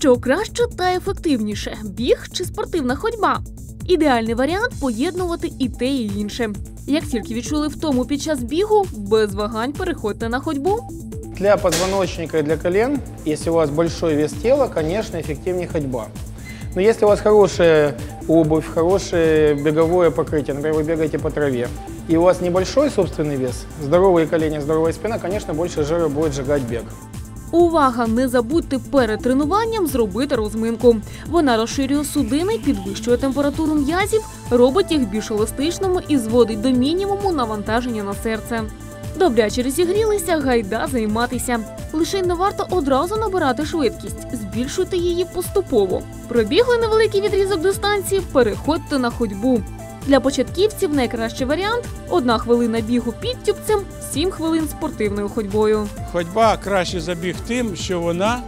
Що краще та ефективніше біг чи спортивна ходьба? Ідеальний варіант поєднувати і те, і інше. Як тільки відчули втому під час бігу, без вагань переходьте на ходьбу. Для позвоночника и для колен, если у вас большой вес тела, конечно, эффективнее ходьба. Но если у вас хорошая обувь, хорошее беговое покрытие, например, вы бегаете по траве, и у вас небольшой собственный вес, здоровые колени, здоровая спина, конечно, больше жира будет сжигать бег. Увага! Не забудьте перед тренуванням зробити розминку. Вона розширює судини, підвищує температуру м'язів, робить їх більш еластичними і зводить до мінімуму навантаження на серце. Добряче розігрілися, гайда займатися. Лише не варто одразу набирати швидкість, збільшуйте її поступово. Пробігли невеликий відрізок дистанції, переходьте на ходьбу. Для початківців найкращий варіант одна хвилина бігу підтюпцем, 7 хвилин спортивною ходьбою. Ходьба краще за біг тим, що вона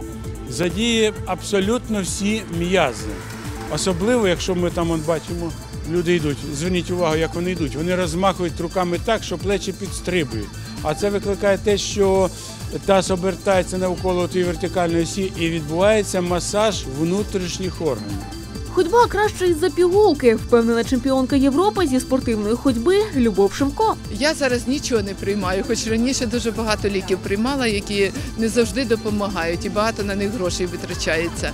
задіє абсолютно всі м'язи. Особливо, якщо ми там бачимо, люди йдуть. Зверніть увагу, як вони йдуть. Вони розмахують руками так, що плечі підстрибують. А це викликає те, що таз обертається навколо тієї вертикальної осі і відбувається масаж внутрішніх органів. Ходьба краще із-за пігулки, впевнена чемпіонка Європи зі спортивної ходьби Любов Шимко. Я зараз нічого не приймаю, хоч раніше дуже багато ліків приймала, які не завжди допомагають, і багато на них грошей витрачається.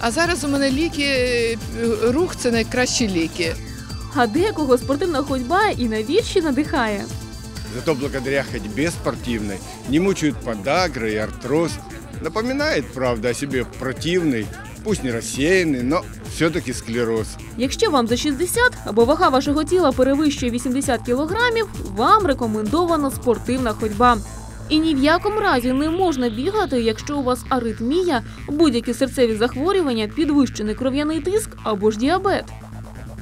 А зараз у мене ліки, е, рух це найкращі ліки. А декого спортивна ходьба і на вірші надихає. Зато благодаря ходьбе спортивной не мучают подагра и артроз. Напоминает, правда, о себе противный, пусть не рассеянный, но все-таки склероз. Якщо вам за 60 або вага вашого тіла перевищує 80 кілограмів, вам рекомендована спортивна ходьба. І ні в якому разі не можна бігати, якщо у вас аритмія, будь-які серцеві захворювання, підвищений кров'яний тиск або ж діабет.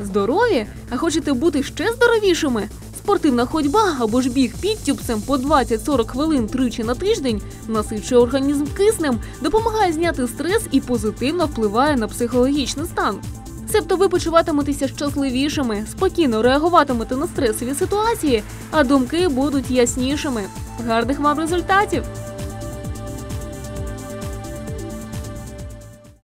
Здорові? А хочете бути ще здоровішими? Спортивна ходьба або ж біг підтюпцем по 20-40 хвилин тричі на тиждень насичує організм киснем, допомагає зняти стрес і позитивно впливає на психологічний стан. Себто ви почуватиметеся щасливішими, спокійно реагуватимете на стресові ситуації, а думки будуть яснішими. Гарних вам результатів!